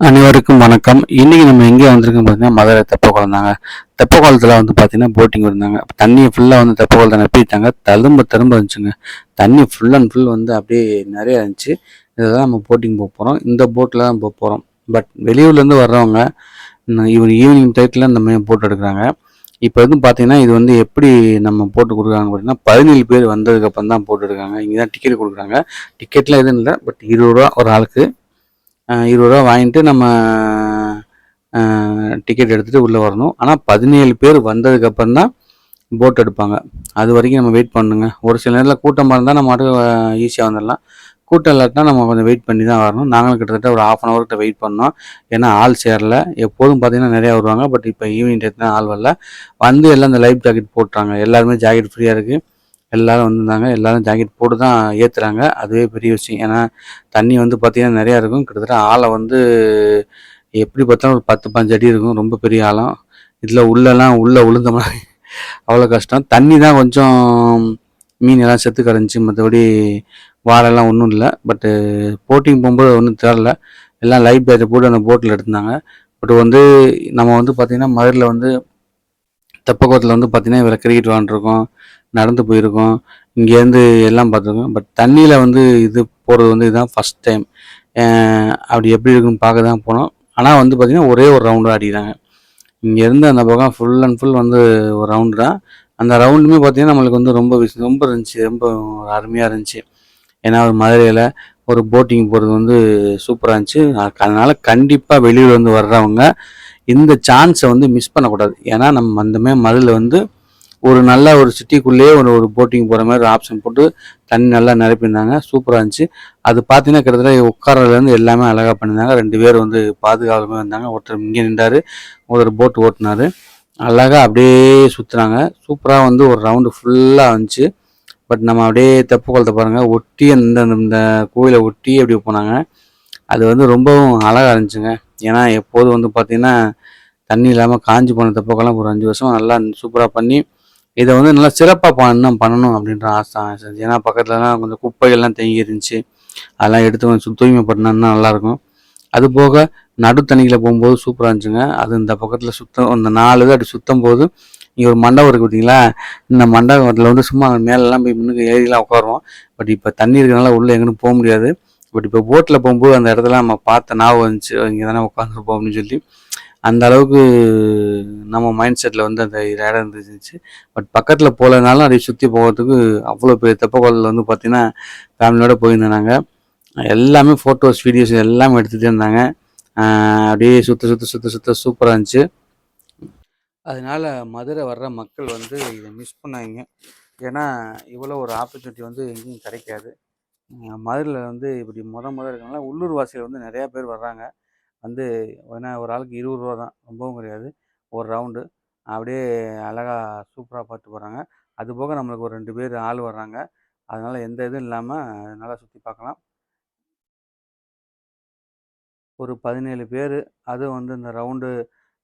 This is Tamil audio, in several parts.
அனைவருக்கும் வணக்கம். இன்னைக்கு நம்ம எங்கே வந்திருக்கோம் பார்த்தீங்கன்னா மதுரை தெப்பக்குளம் தாங்க. தெப்பக்குளத்தில் வந்து பார்த்தீங்கன்னா போட்டிங் இருந்தாங்க. தண்ணியை ஃபுல்லாக வந்து தெப்பக்குளத்தை நப்பிட்டாங்க தழும்ப திரும்ப இருந்துச்சுங்க. தண்ணி ஃபுல் அண்ட் ஃபுல் வந்து அப்படியே நிறைய இருந்துச்சு. இதில் நம்ம போட்டிங் போக போகிறோம் இந்த போட்டில் தான் போக போகிறோம் பட் வெளியூர்லேருந்து வர்றவங்க இவன் ஈவினிங் டைட்டில் இந்த மாதிரி போட்டு எடுக்கிறாங்க. இப்போ வந்து பார்த்தீங்கன்னா இது வந்து எப்படி நம்ம போட்டு கொடுக்குறாங்க அப்படின்னா பதினேழு பேர் வந்ததுக்கப்புறம் தான் போட்டு எடுக்காங்க இங்கே தான் டிக்கெட் கொடுக்குறாங்க டிக்கெட்லாம் எதுவும் இல்லை. பட் இருபது ரூபா ஒரு ஆளுக்கு இருபது ரூபா வாங்கிட்டு நம்ம டிக்கெட் எடுத்துகிட்டு உள்ளே வரணும். ஆனால் பதினேழு பேர் வந்ததுக்கப்புறம் தான் போட் எடுப்பாங்க. அது வரைக்கும் நம்ம வெயிட் பண்ணுங்க. ஒரு சில நேரத்தில் கூட்டமாக இருந்தால் நம்ம மட்டும் ஈஸியாக வந்துடலாம் கூட்டம் இல்லாட்டினா நம்ம கொஞ்சம் வெயிட் பண்ணி தான் வரணும் நாங்களும் கிட்டத்தட்ட ஒரு ஆஃப் அன் ஹவர்கிட்ட வெயிட் பண்ணோம். ஏன்னா ஆள் சேரல. எப்போதும் பார்த்தீங்கன்னா நிறையா வருவாங்க. பட் இப்போ ஈவினிங் டைத்துனா ஆள் வரல. வந்து எல்லாம் இந்த லைஃப் ஜாக்கெட் போட்டுறாங்க. எல்லாருமே ஜாக்கெட் ஃப்ரீயாக இருக்குது எல்லாரும் வந்திருந்தாங்க. எல்லாரும் ஜாக்கெட் போட்டு தான் ஏற்றுறாங்க அதுவே பெரிய விஷயம். ஏன்னா தண்ணி வந்து பார்த்திங்கன்னா நிறையா இருக்கும். கிட்டத்தட்ட ஆழம் வந்து எப்படி பார்த்தாலும் ஒரு பத்து பஞ்சு அடி இருக்கும். ரொம்ப பெரிய ஆழம் இதில் உள்ளெல்லாம் உள்ளே விழுந்தோம்னா அவ்வளோ கஷ்டம். தண்ணி தான் கொஞ்சம் மீன் எல்லாம் செத்து கரைஞ்சி மற்றபடி வாழெல்லாம் ஒன்றும் இல்லை. பட்டு போட்டிங் போகும்போது ஒன்றும் தெரில எல்லாம் லைஃப் பேட்டை போட்டு அந்த போட்டில் எடுத்திருந்தாங்க பட் வந்து நம்ம வந்து பார்த்திங்கன்னா மதுரையில் வந்து தெப்பக்குளத்தில் வந்து பார்த்திங்கன்னா இவரை கிரிக்கெட் விளாண்டுருக்கோம் நடந்து போயிருக்கோம். இங்கேருந்து எல்லாம் பார்த்துருக்கோம். பட் தண்ணியில் வந்து இது போகிறது வந்து இதுதான் ஃபஸ்ட் டைம் அப்படி எப்படி இருக்குன்னு பார்க்க தான் போனோம். ஆனால் வந்து பார்த்திங்கன்னா ஒரே ஒரு ரவுண்டு ஆடிக்கிறாங்க இங்கேருந்து அந்த பக்கம் ஃபுல் அண்ட் ஃபுல் வந்து ஒரு ரவுண்டு தான். அந்த ரவுண்டுமே பார்த்திங்கன்னா நம்மளுக்கு வந்து ரொம்ப விஷயம் ரொம்ப இருந்துச்சு. ரொம்ப அருமையாக இருந்துச்சு. ஏன்னா ஒரு மதுரையில் ஒரு போட்டிங் போகிறது வந்து சூப்பராக இருந்துச்சு. அதனால் கண்டிப்பாக வெளியூர் வந்து வர்றவங்க இந்த சான்ஸை வந்து மிஸ் பண்ணக்கூடாது. ஏன்னா நம்ம அந்தமே மதுரில் வந்து ஒரு நல்ல ஒரு சிட்டிக்குள்ளேயே ஒரு ஒரு போட்டிங் போகிற மாதிரி ஒரு ஆப்ஷன் போட்டு தண்ணி நல்லா நிரப்பியிருந்தாங்க. சூப்பராக இருந்துச்சு. அது பார்த்தீங்கன்னா கிட்டத்தட்ட உட்காரதுலேருந்து எல்லாமே அழகாக பண்ணியிருந்தாங்க. ரெண்டு பேர் வந்து பாதுகாப்பாக இருந்தாங்க. ஒருத்தர் இங்கே நின்றாரு ஒருத்தர் போட்டு ஓட்டினார். அழகாக அப்படியே சுற்றுனாங்க சூப்பராக வந்து ஒரு ரவுண்டு ஃபுல்லாக இருந்துச்சு பட் நம்ம அப்படியே தப்பு குளத்தை பாருங்கள் ஒட்டி அந்த இந்த கோயிலை ஒட்டி அப்படி போனாங்க. அது வந்து ரொம்பவும் அழகாக இருந்துச்சுங்க. ஏன்னா எப்போதும் வந்து பார்த்திங்கன்னா தண்ணி இல்லாமல் காஞ்சி போன தெப்பக்கெல்லாம் ஒரு அஞ்சு வருஷம் நல்லா சூப்பராக பண்ணி இதை வந்து நல்லா சிறப்பாக பண்ணணும் பண்ணணும் அப்படின்ற ஆசை ஆசை. ஏன்னா பக்கத்துலலாம் கொஞ்சம் குப்பைகள்லாம் தேங்கி இருந்துச்சு. அதெல்லாம் எடுத்து கொஞ்சம் சு- தூய்மைப்படுத்தினா நல்லாயிருக்கும். அது போக நடு போகும்போது சூப்பராக இருந்துச்சுங்க. அது இந்த பக்கத்தில் சுத்தம் இந்த நாலு அப்படி சுத்தம் போது இங்கே ஒரு மண்டபம் இருக்குது பார்த்தீங்களா இந்த மண்டபத்தில் வந்து சும்மா மேலெல்லாம் போய் முன்னுக்கு ஏறிலாம் உட்காருவோம். பட் இப்போ தண்ணி இருக்கிறனால உள்ளே எங்கேயும் போக முடியாது. பட் இப்போ போட்டில் போகும்போது அந்த இடத்துல நம்ம பார்த்த ஞாபகம் வந்துச்சு. இங்கே தானே உட்காந்துருப்போம் அப்படின்னு சொல்லி. அந்த அளவுக்கு நம்ம மைண்ட் செட்டில் வந்து அந்த இடம் இருந்துச்சு. பட் பக்கத்தில் போகலனாலும் அதை சுற்றி போகிறதுக்கு அவ்வளோ பெரிய தெப்பக்குளத்தில் வந்து பார்த்திங்கன்னா ஃபேமிலியோடு போயிருந்தாங்க எல்லாமே ஃபோட்டோஸ் வீடியோஸ் எல்லாமே எடுத்துகிட்டே இருந்தாங்க. அப்படியே சுற்ற சுற்ற சுற்ற சுற்ற சூப்பராக இருந்துச்சு. அதனால மதுரை வர்ற மக்கள் வந்து இதை மிஸ் பண்ணாங்க ஏன்னா இவ்வளோ ஒரு ஆப்பர்ச்சுனிட்டி வந்து எங்கேயும் கிடைக்காது. மதுரையில் வந்து இப்படி முத முத இருக்கனால உள்ளூர் வாசிகள் வந்து நிறையா பேர் வர்றாங்க. வந்து ஏன்னா ஒரு ஆளுக்கு இருபது ரூபா தான். ரொம்பவும் கிடையாது. ஒரு ரவுண்டு. அப்படியே அழகாக சூப்பராக பார்த்து போகிறாங்க அது போக நம்மளுக்கு ஒரு ரெண்டு பேர் ஆள் வர்றாங்க. அதனால் எந்த இதுவும் இல்லாமல் நல்லா சுற்றி பார்க்கலாம். ஒரு பதினேழு பேர். அதுவும் வந்து இந்த ரவுண்டு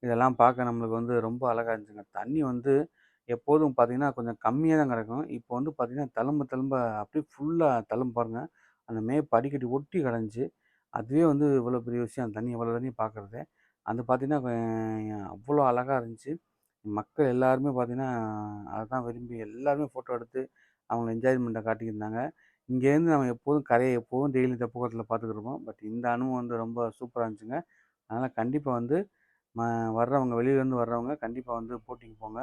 இதெல்லாம் பார்க்க நம்மளுக்கு வந்து ரொம்ப அழகாக இருந்துச்சுங்க. தண்ணி வந்து எப்போதும் பார்த்திங்கன்னா கொஞ்சம் கம்மியாக தான் கிடக்கும். இப்போ வந்து பார்த்திங்கன்னா தழும்ப தழும்ப அப்படியே ஃபுல்லாக தழும்பு பாருங்கள் அந்த மே படிக்கட்டி ஒட்டி கிடஞ்சி அதுவே வந்து இவ்வளோ பெரிய விஷயம். அந்த தண்ணி இவ்வளோ தண்ணி பார்க்குறது அது பார்த்தீங்கன்னா அவ்வளோ அழகாக இருந்துச்சு. மக்கள் எல்லாருமே பார்த்திங்கன்னா அதை தான் விரும்பி எல்லாருமே ஃபோட்டோ எடுத்து அவங்க என்ஜாய்மெண்ட்டை காட்டியிருந்தாங்க இங்கேருந்து நம்ம எப்போதும் கரையை எப்போதும் டெய்லி இந்த பார்த்துட்டு பார்த்துக்கிருப்போம் பட் இந்த அனுபவம் வந்து ரொம்ப சூப்பராக இருந்துச்சுங்க. அதனால் கண்டிப்பாக வந்து ம வர்றவங்க வெளியிலேருந்து வர்றவங்க கண்டிப்பாக வந்து போட்டிங் போங்க.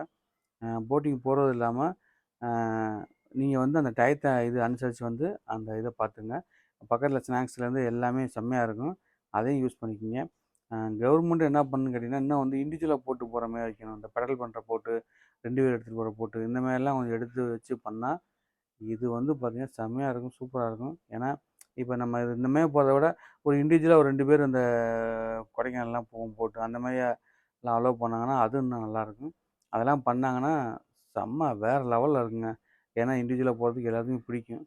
போட்டிங் போகிறது இல்லாமல் நீங்கள் வந்து அந்த டயத்தை இது அனுசரித்து வந்து அந்த இதை பார்த்துங்க பக்கத்தில் ஸ்நாக்ஸ்லேருந்து எல்லாமே செம்மையாக இருக்கும். அதையும் யூஸ் பண்ணிக்கோங்க. கவர்மெண்ட் என்ன பண்ணுன்னு கேட்டிங்கன்னா இன்னும் வந்து இண்டிவிஜுவலாக போட்டு போகிற மாதிரி வைக்கணும். இந்த பெடல் பண்ணுற போட்டு ரெண்டு பேர் எடுத்துகிட்டு போகிற போட்டு இந்த மாதிரிலாம் கொஞ்சம் எடுத்து வச்சு பண்ணால் இது வந்து பார்த்திங்கன்னா செம்மையாக இருக்கும் சூப்பராக இருக்கும். ஏன்னா இப்போ நம்ம இது இந்த மாதிரி போகிறத விட ஒரு இண்டிவிஜுவலாக ஒரு ரெண்டு பேர் இந்த கொடைக்கானல்லாம் போகும் போட்டு அந்த மாதிரி எல்லாம் அலோவ் பண்ணாங்கன்னா அது இன்னும் நல்லாயிருக்கும் அதெல்லாம் பண்ணாங்கன்னா செம்ம வேறு லெவலில் இருக்குங்க. ஏன்னா இண்டிவிஜுவலாக போகிறதுக்கு எல்லாத்துக்கும் பிடிக்கும்.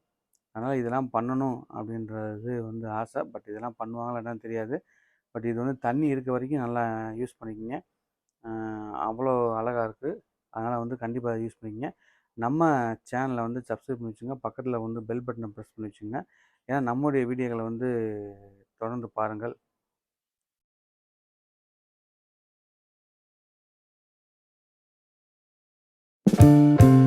அதனால் இதெல்லாம் பண்ணணும் அப்படின்றது வந்து ஆசை. பட் இதெல்லாம் பண்ணுவாங்களா என்னன்னு தெரியாது. பட் இது வந்து தண்ணி இருக்க வரைக்கும் நல்லா யூஸ் பண்ணிக்கோங்க. அவ்வளோ அழகாக இருக்குது அதனால் வந்து கண்டிப்பாக யூஸ் பண்ணிக்கோங்க. நம்ம சேனலை வந்து சப்ஸ்கிரைப் பண்ணி வச்சுங்க பக்கத்தில் வந்து பெல் பட்டனை ப்ரெஸ் பண்ணி வச்சுங்க ஏன்னா நம்முடைய வீடியோக்களை வந்து தொடர்ந்து பாருங்கள். thank you